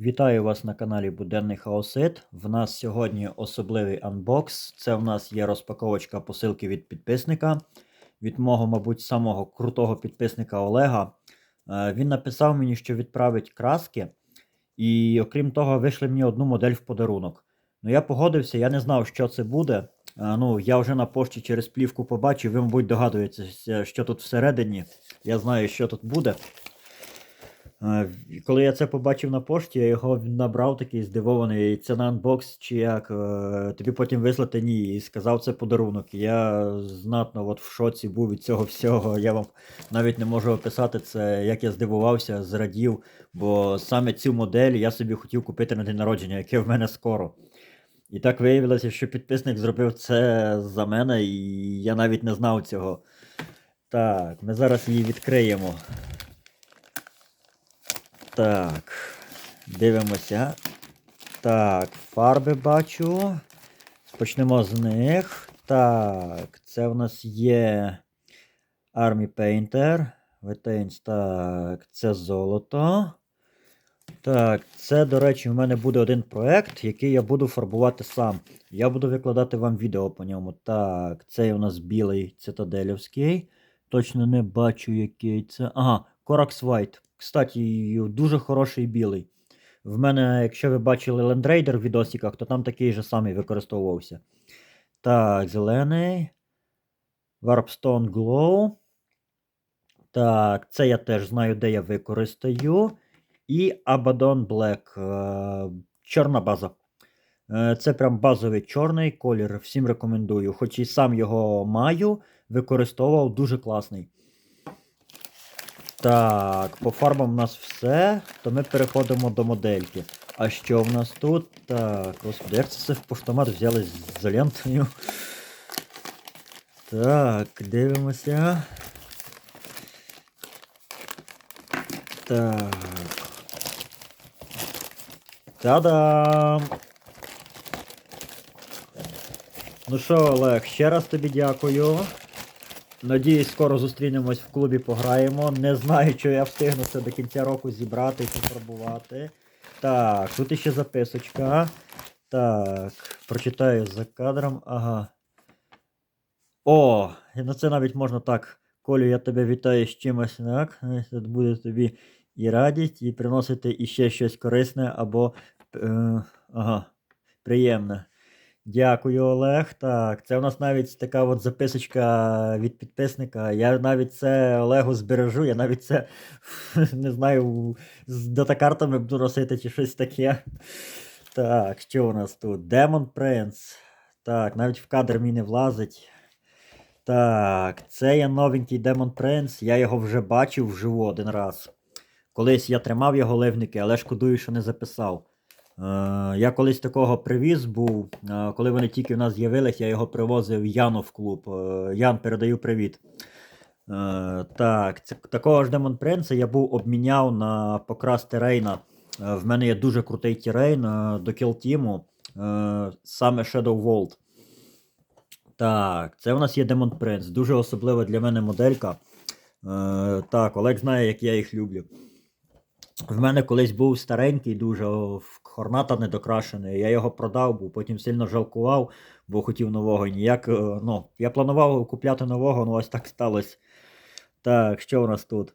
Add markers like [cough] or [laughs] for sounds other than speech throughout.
Вітаю вас на каналі Буденний Хаосит. В нас сьогодні особливий анбокс. Це в нас є розпаковочка посилки від підписника, від мого, мабуть, самого крутого підписника Олега. Е, Він написав мені, що відправить краски, і окрім того, вийшли мені одну модель в подарунок. Ну, я погодився, я не знав, що це буде. Е, Ну, я вже на пошті через плівку побачив, ви, мабуть, догадуєтеся, що тут всередині. Я знаю, що тут буде. Е, Коли я це побачив на пошті, я його набрав такий здивований. Це на анбокс чи як. е, Тобі потім вислати ні. І сказав це подарунок. Я знатно от в шоці був від цього всього. Я вам навіть не можу описати це, як я здивувався, зрадів. Бо саме цю модель я собі хотів купити на день народження, яке в мене скоро. І так виявилося, що підписник зробив це за мене, і я навіть не знав цього. Так, ми зараз її відкриємо. Так, дивимося. Так, фарби бачу. Почнемо з них. Так, це в нас є Army Painter. Ветейнс, так, це золото. Так, це, до речі, в мене буде один проект, який я буду фарбувати сам. Я буду викладати вам відео по ньому. Так, це у нас білий цитаделівський. Точно не бачу, який це. Ага, Corax White. Кстати, дуже хороший білий. В мене, якщо ви бачили Raider в відосиках, то там такий же самий використовувався. Так, зелений. Warpstone Glow. Так, це я теж знаю, де я використаю. І Abaddon Black. е, Чорна база. Е, Це прям базовий чорний колір. Всім рекомендую. Хоч і сам його маю, використовував дуже класний. Так, по фарбам у нас все. То ми переходимо до модельки. А що в нас тут? Так, господи, як це все в автомат взяли з ізолентою? Так, дивимося. Так. Та-дам! Ну що, Олег, ще раз тобі дякую. Надіюсь, скоро зустрінемось в клубі, пограємо. Не знаю, чи я встигну це до кінця року зібрати і пофарбувати. Так, тут іще записочка. Так, прочитаю за кадром. Ага. О, ну це навіть можна так. Колю, я тебе вітаю з чимось, так? Тут буде тобі і радість, і приносити іще щось корисне або е, ага, приємне. Дякую, Олег. Так, це у нас навіть така от записочка від підписника. Я навіть це Олегу збережу, я навіть це [laughs] не знаю, з датакартами буду носити чи щось таке. Так, що у нас тут? Demon Prince. Так, навіть в кадр мій не влазить. Так, це є новенький Demon Prince. Я його вже бачив вживу один раз. Колись я тримав його ливники, але шкодую, що не записав. Е, я колись такого привіз був. Е, коли вони тільки в нас з'явились, я його привозив Яну в клуб. Е, Ян, передаю привіт. Так, такого ж Демон Принца я був обміняв на покрас Терейна. В мене є дуже крутий Терейн до кілтіму. Саме Shadow Vault. Так, це у нас є Demon Prince. Дуже особлива для мене моделька. Так, Олег знає, як я їх люблю. В мене колись був старенький, дуже в- хорната недокрашений. Я його продав, був, потім сильно жалкував, бо хотів нового. Ніяк, е, ну, я планував купляти нового, ну ось так сталося. Так, що у нас тут?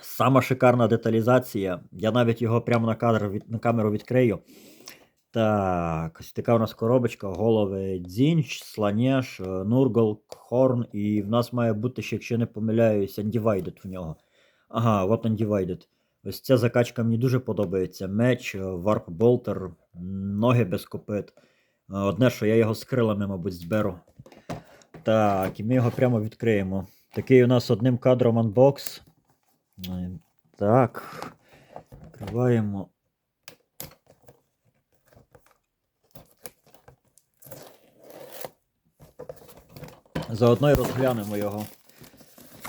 Сама шикарна деталізація. Я навіть його прямо на кадр на камеру відкрию. Так, ось така у нас коробочка, голови Дзінч, Сланєш, е, Нургол, Хорн, і в нас має бути ще, якщо не помиляюсь, Undivided в нього. Ага, от Undivided. Ось ця закачка мені дуже подобається. Меч, е, Варп Болтер, ноги без копит. Е, Одне, що я його з крилами, мабуть, зберу. Так, і ми його прямо відкриємо. Такий у нас одним кадром анбокс. Е, Так. Відкриваємо. Заодно і розглянемо його.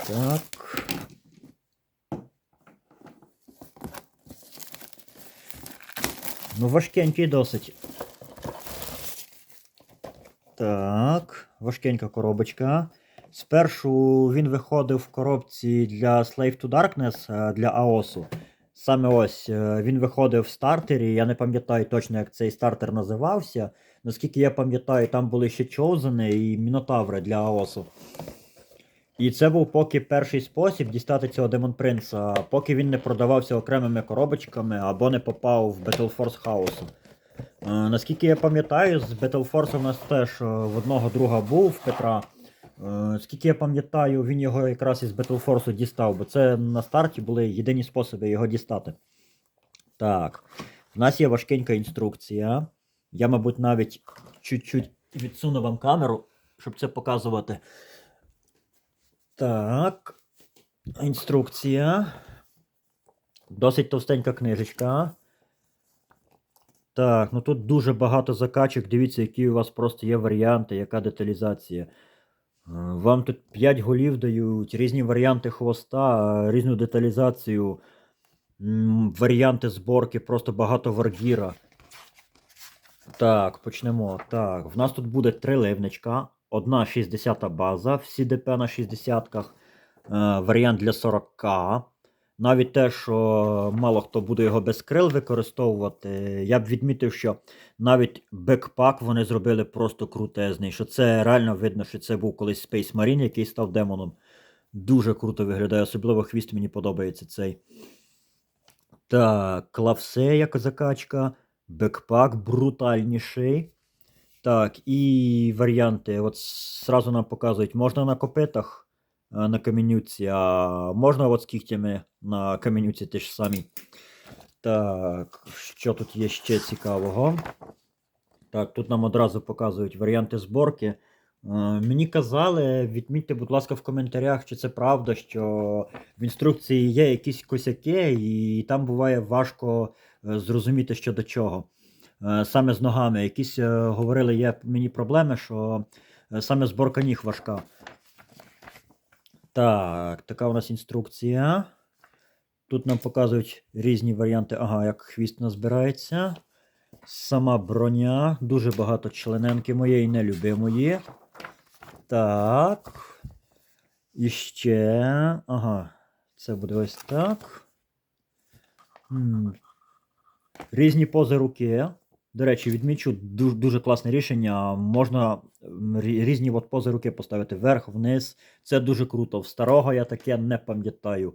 Так. Ну, важкенький досить. Так, важкенька коробочка. Спершу він виходив в коробці для Slave to Darkness е, для AOS. Саме ось е, він виходив в стартері. Я не пам'ятаю точно, як цей стартер називався. Наскільки я пам'ятаю, там були ще Чоузени і Мінотаври для АОСу. І це був поки перший спосіб дістати цього Демон Принца, поки він не продавався окремими коробочками або не попав в Battle Force хаосу. Е, наскільки я пам'ятаю, з Battle Force у нас теж е, в одного друга був в Петра. Е, скільки я пам'ятаю, він його якраз із Battle Force дістав, бо це на старті були єдині способи його дістати. Так, в нас є важкенька інструкція. Я, мабуть, навіть чуть-чуть відсуну вам камеру, щоб це показувати. Так. Інструкція. Досить товстенька книжечка. Так, ну тут дуже багато закачок. Дивіться, які у вас просто є варіанти, яка деталізація. Е, Вам тут 5 голів дають, різні варіанти хвоста, е, різну деталізацію, варіанти зборки, просто багато варгіра. Так, почнемо. Так, в нас тут буде три ливничка, одна 60 база, всі ДП на 60-ках, е, варіант для 40. Навіть те, що мало хто буде його без крил використовувати, я б відмітив, що навіть бекпак вони зробили просто крутезний. Що це реально видно, що це був колись Space Marine, який став демоном. Дуже круто виглядає, особливо хвіст мені подобається цей. Так, клавсе як закачка, бекпак брутальніший. Так, і варіанти. От сразу нам показують, можна на копитах е, на каменюці, а можна от з кігтями на каменюці ті ж самі. Так, що тут є ще цікавого? Так, тут нам одразу показують варіанти зборки. Е, Мені казали, відмітьте, будь ласка, в коментарях, чи це правда, що в інструкції є якісь косяки, і там буває важко е, зрозуміти, що до чого. Е, Саме з ногами. Якісь е, говорили, є мені проблеми, що е, саме зборка ніг важка. Так, така у нас інструкція. Тут нам показують різні варіанти. Ага, як хвіст назбирається. Сама броня. Дуже багато члененки моєї нелюбимої. Так. І ще. Ага. Це буде ось так. Різні пози руки. До речі, відмічу дуже, дуже класне рішення. Можна різні от пози руки поставити вверх, вниз. Це дуже круто. В старого я таке не пам'ятаю.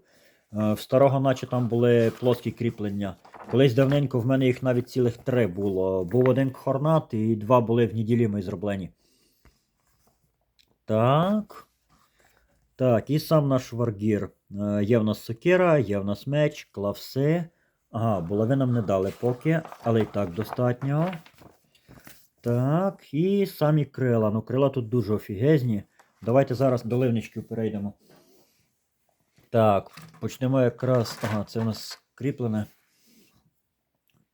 Е, В старого, наче там були плоскі кріплення. Колись давненько в мене їх навіть цілих три було. Був один хорнат і два були в неділімий зроблені. Так. Так, і сам наш варгір. Е, Є в нас сокира, є в нас меч, клавси. Ага, булави нам не дали поки, але і так достатньо. Так, і самі крила. Ну, крила тут дуже офігезні. Давайте зараз до ливничків перейдемо. Так, почнемо якраз. Ага, це у нас кріплене.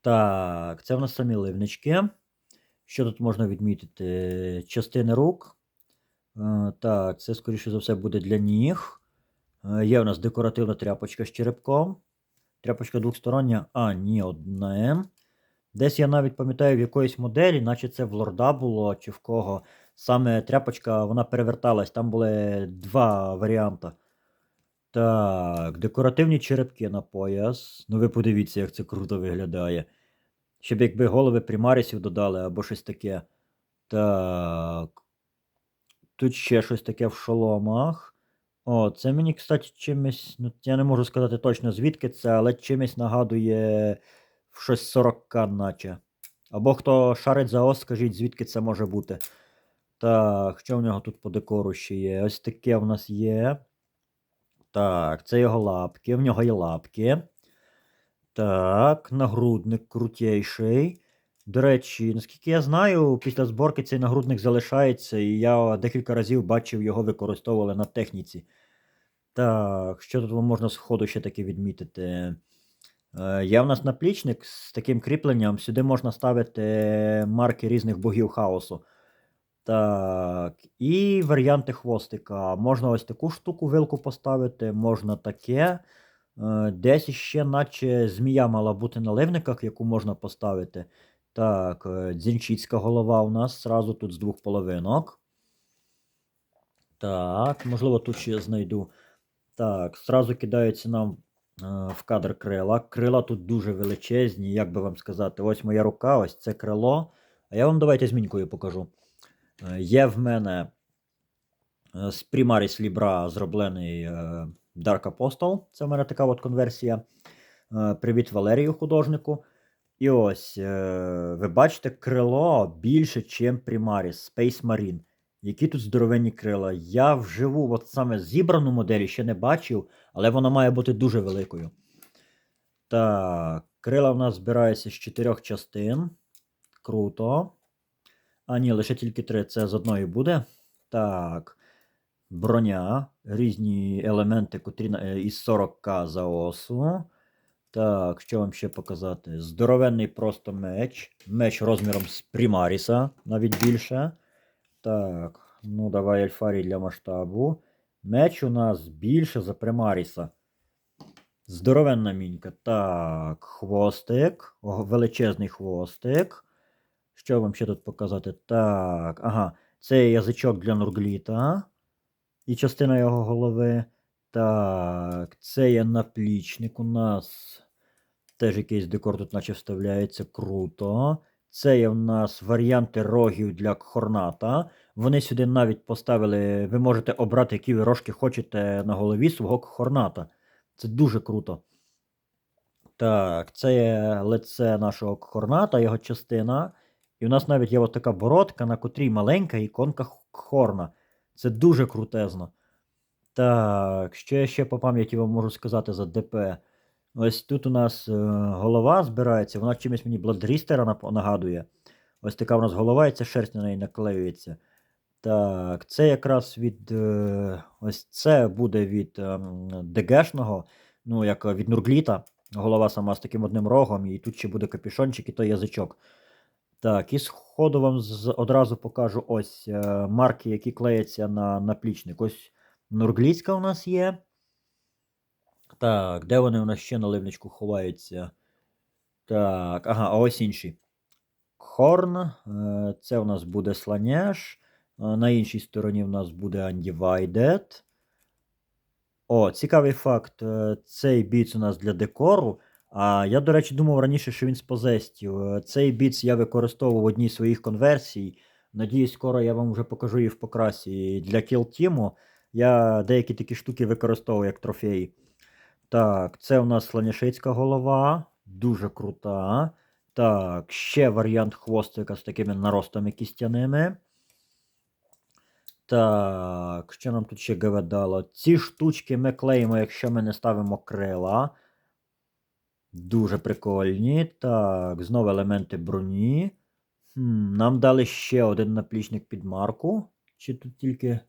Так, це в нас самі ливнички. Що тут можна відмітити? Частини рук. Е, Так, це, скоріше за все, буде для ніг. Е, Є у нас декоративна тряпочка з черепком. Тряпочка двохстороння, а, ні, одне. Десь я навіть пам'ятаю в якоїсь моделі, наче це в лорда було чи в кого. Саме тряпочка вона переверталась, там були два варіанти. Так, декоративні черепки на пояс. Ну ви подивіться, як це круто виглядає. Щоб якби голови примарісів додали або щось таке. Так. Тут ще щось таке в шоломах. О, це мені, кстати, чимось. Ну, я не можу сказати точно звідки це, але чимось нагадує в щось 40 наче. Або хто шарить за ос, скажіть, звідки це може бути. Так, що в нього тут по декору ще є? Ось таке в нас є. Так, це його лапки. В нього є лапки. Так, нагрудник крутейший. До речі, наскільки я знаю, після зборки цей нагрудник залишається, і я декілька разів бачив його використовували на техніці. Так, що тут можна з ходу ще таки відмітити? Е, Є в нас наплічник з таким кріпленням. Сюди можна ставити марки різних богів хаосу. Так, і варіанти хвостика. Можна ось таку штуку вилку поставити, можна таке. Е, Десь ще, наче змія мала бути на ливниках, яку можна поставити. Так, е, дзінчицька голова у нас зразу тут з двох половинок. Так, можливо, тут ще знайду. Так, зразу кидається нам в кадр крила. Крила тут дуже величезні, як би вам сказати, ось моя рука, ось це крило. А я вам давайте змінькою покажу. Е, Є в мене е, з Primaris Libra зроблений е, Dark Apostle. Це в мене така от конверсія. Е, Привіт Валерію, художнику. І ось, е, ви бачите, крило більше, ніж Primaris Space Marine. Які тут здоровенні крила. Я вживу, от саме зібрану модель ще не бачив, але вона має бути дуже великою. Так, крила в нас збираються з чотирьох частин. Круто. А, ні, лише тільки три. Це з одної буде. Так. Броня. Різні елементи, котрі е, із 40к за осу. Так, що вам ще показати? Здоровенний просто меч. Меч розміром з Примаріса, навіть більше. Так, ну давай альфарій для масштабу. Меч у нас більше за Примаріса. Здоровенна мінька. Так, хвостик. О, величезний хвостик. Що вам ще тут показати? Так, ага. Це язичок для Нургліта. І частина його голови. Так, це є наплічник у нас. Теж якийсь декор тут наче вставляється. Круто. Це є в нас варіанти рогів для Кхорната. Вони сюди навіть поставили. Ви можете обрати, які ви рожки хочете на голові свого Кхорната. Це дуже круто. Так, це є лице нашого Кхорната, його частина. І у нас навіть є от така бородка, на котрій маленька іконка Х- Кхорна. Це дуже крутезно. Так, що я ще по пам'яті вам можу сказати за ДП. Ось тут у нас е, голова збирається, вона чимось мені Бладрістера нагадує. Ось така у нас голова, і ця шерсть на неї наклеюється. Так, це якраз від. Е, ось це буде від ем, ДГшного, ну, як е, від Нургліта. Голова сама з таким одним рогом, і тут ще буде капюшончик і той язичок. Так, і сходу вам одразу покажу ось е, марки, які клеяться на наплічник. Ось Нургліцька у нас є. Так, де вони у нас ще на ливничку ховаються? Так, ага, а ось інші. Хорн, е, це у нас буде слоняш. е, На іншій стороні у нас буде Undivided. О, цікавий факт. е, Цей біц у нас для декору. А я, до речі, думав раніше, що він з позестів. Цей біц я використовував в одній з своїх конверсій. Надіюсь, скоро я вам вже покажу її в покрасі. Для Kill Team я деякі такі штуки використовую як трофеї. Так, це у нас слоняшицька голова. Дуже крута. Так, ще варіант хвостика з такими наростами кістяними. Так, що нам тут ще говедало? Ці штучки ми клеїмо, якщо ми не ставимо крила. Дуже прикольні. Так, знову елементи броні. Хм, нам дали ще один наплічник під марку. Чи тут тільки.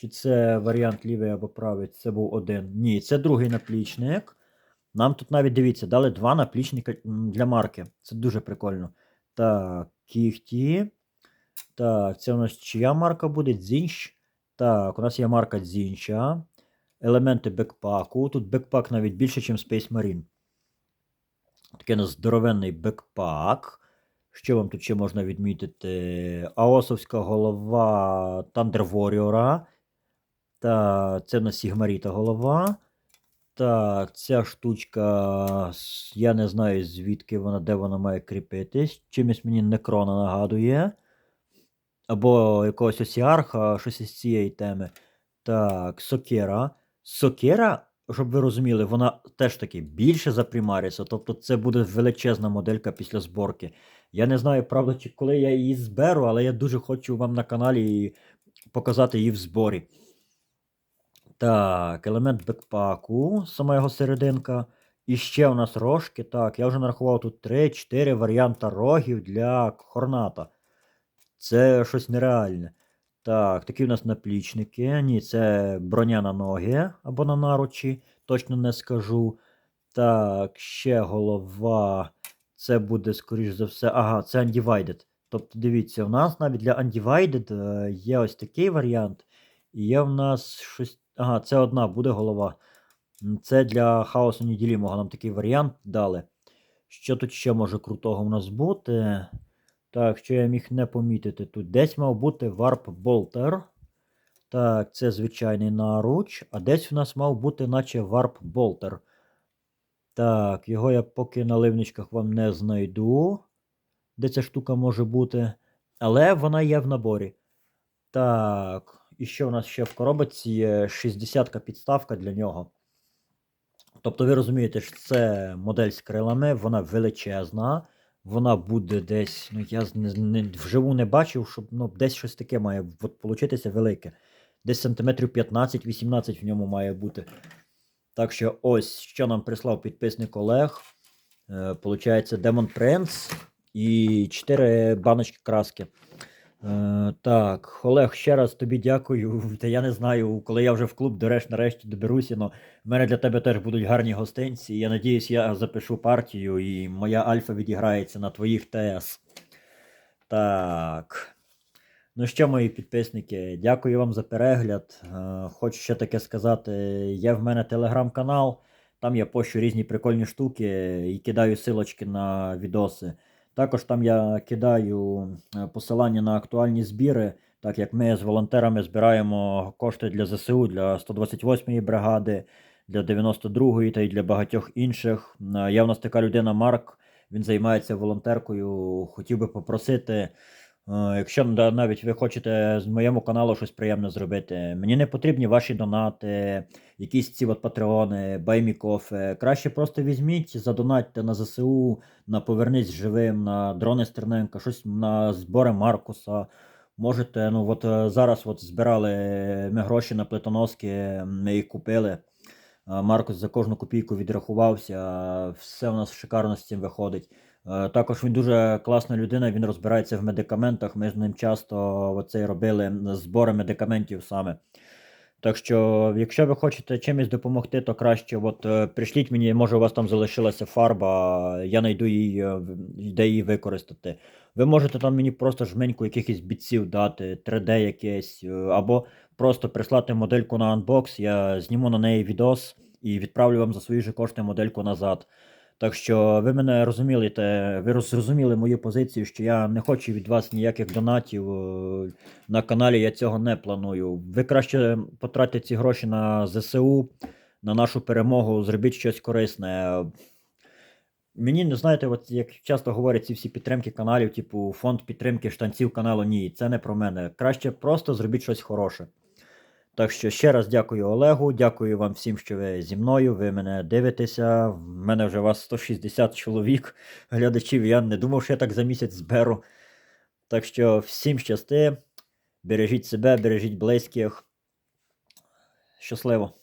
Чи це варіант лівий або правий? Це був один. Ні, це другий наплічник. Нам тут навіть дивіться, дали два наплічника для марки. Це дуже прикольно. Так, кіхті. Так, це у нас чия марка буде? Дзінщ. Так, у нас є марка Дзінча. Елементи бекпаку. Тут бекпак навіть більше, ніж Space Marine. Такий у нас здоровенний бекпак. Що вам тут ще можна відмітити? Аосовська голова Thunder Warrior. Та це у нас Сігмаріта голова. Так, ця штучка. Я не знаю, звідки вона, де вона має кріпитись. Чимось мені некрона нагадує. Або якогось осіарха, щось із цієї теми. Так, сокера. Сокера, щоб ви розуміли, вона теж таки більше за Примаріса. Тобто це буде величезна моделька після зборки. Я не знаю, правда, чи коли я її зберу, але я дуже хочу вам на каналі показати її в зборі. Так, елемент бекпаку, сама його серединка. І ще у нас рожки. Так, я вже нарахував тут 3-4 варіанта рогів для хорната. Це щось нереальне. Так, такі у нас наплічники. Ні, це броня на ноги або на наручі, точно не скажу. Так, ще голова. Це буде, скоріш за все. Ага, це Undivided. Тобто, дивіться, у нас навіть для Undivided е, є ось такий варіант. І є в нас щось. Ага, це одна буде голова. Це для хаосу неділімого нам такий варіант дали. Що тут ще може крутого у нас бути? Так, що я міг не помітити тут. Десь мав бути Bolter. Так, це звичайний наруч. А десь у нас мав бути, наче Bolter. Так, його я поки на ливничках вам не знайду. Де ця штука може бути. Але вона є в наборі. Так, і що у нас ще в коробці є 60-ка підставка для нього. Тобто, ви розумієте, що це модель з крилами, вона величезна. Вона буде десь, ну я не, не, вживу не бачив, щоб ну, десь щось таке має от, получитися велике. Десь сантиметрів 15-18 в ньому має бути. Так що ось, що нам прислав підписник Олег. Е, получається Demon Prince і 4 баночки краски. Е, так, Олег, ще раз тобі дякую. [laughs] Та я не знаю, коли я вже в клуб дореш, нарешті доберуся, але в мене для тебе теж будуть гарні гостинці. Я надіюсь, я запишу партію і моя альфа відіграється на твоїх ТС. Так. Ну що, мої підписники, дякую вам за перегляд. Е, Хочу ще таке сказати: є в мене телеграм-канал, там я пощу різні прикольні штуки і кидаю силочки на відоси. Також там я кидаю е, посилання на актуальні збіри, так як ми з волонтерами збираємо кошти для ЗСУ, для 128-ї бригади, для 92-ї та й для багатьох інших. Я в нас така людина Марк, він займається волонтеркою. Хотів би попросити. Е, Якщо навіть ви хочете з моєму каналу щось приємне зробити, мені не потрібні ваші донати, якісь ці от патреони, баймікофе. Краще просто візьміть, задонатьте на ЗСУ, на Повернись живим, на дрони Стерненка, щось на збори Маркуса. Можете, ну от е, зараз от збирали ми гроші на плитоноски, ми їх купили. Е, Маркус за кожну копійку відрахувався, все у нас шикарно з цим виходить. Е, Також він дуже класна людина, він розбирається в медикаментах. Ми з ним часто оце робили збори медикаментів саме. Так що, якщо ви хочете чимось допомогти, то краще от, е, прийшліть мені, може у вас там залишилася фарба, я знайду її, е, де її використати. Ви можете там мені просто жменьку якихось бітців дати, 3D якесь, або просто прислати модельку на анбокс, я зніму на неї відос і відправлю вам за свої ж кошти модельку назад. Так що ви мене розуміли, ви роз- зрозуміли мою позицію, що я не хочу від вас ніяких донатів. е, На каналі я цього не планую. Ви краще потратьте ці гроші на ЗСУ, на нашу перемогу, зробіть щось корисне. Мені не знаєте, от як часто говорять ці всі підтримки каналів, типу фонд підтримки штанців каналу. Ні, це не про мене. Краще просто зробіть щось хороше. Так що ще раз дякую Олегу, дякую вам всім, що ви зі мною. Ви мене дивитеся. В мене вже вас 160 чоловік глядачів. Я не думав, що я так за місяць зберу. Так що всім щасти, бережіть себе, бережіть близьких. Щасливо!